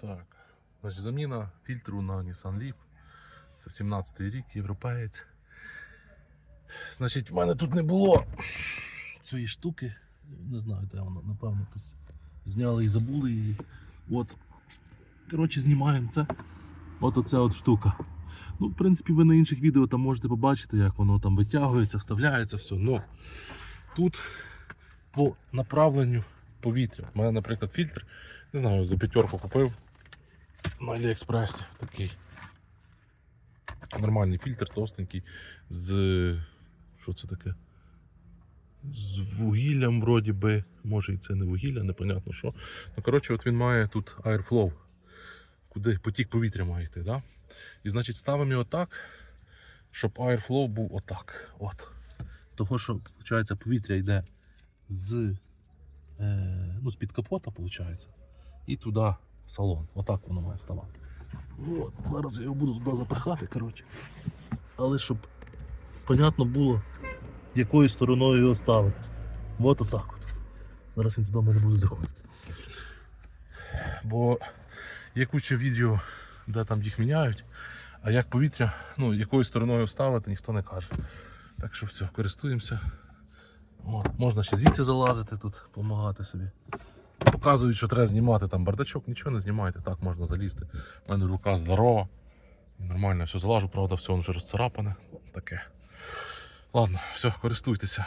Так. Значить, заміна фільтру на Nissan Leaf. Це 17-й рік, європеєць. Значить, в мене тут не було цієї штуки. Не знаю, де вона, напевно, якось зняли і забули її. От. Коротше, знімаємо це. От оця от штука. Ну, в принципі, ви на інших відео там можете побачити, як воно там витягується, вставляється, все. Ну, тут по направленню повітря. У мене, наприклад, фільтр, не знаю, за п'ятерку купив на Аліекспресі такий. Нормальний фільтр, товстенький, з. Що це таке? З вугіллям, вроді би. Може і це не вугілля, непонятно що. Ну, коротше, от він має тут airflow, куди потік повітря має йти. Да? І значить ставимо його так, щоб airflow був отак. От. Того, що виходить, повітря йде з, е, ну, з-під капота, виходить, і туди салон. Отак воно має ставати. От, зараз я його буду туди запихати, коротше. Але щоб понятно було, якою стороною його ставити. От отак от. Зараз він туди мене буде заходити. Бо є куча відео, де там їх міняють, а як повітря, ну, якою стороною ставити, ніхто не каже. Так що все, користуємося. От, можна ще звідси залазити тут, допомагати собі. Показують, що треба знімати там бардачок, нічого не знімайте, так можна залізти. У мене рука здорова. Нормально все залажу, правда, все воно вже розцарапане. Таке. Ладно, все, користуйтеся.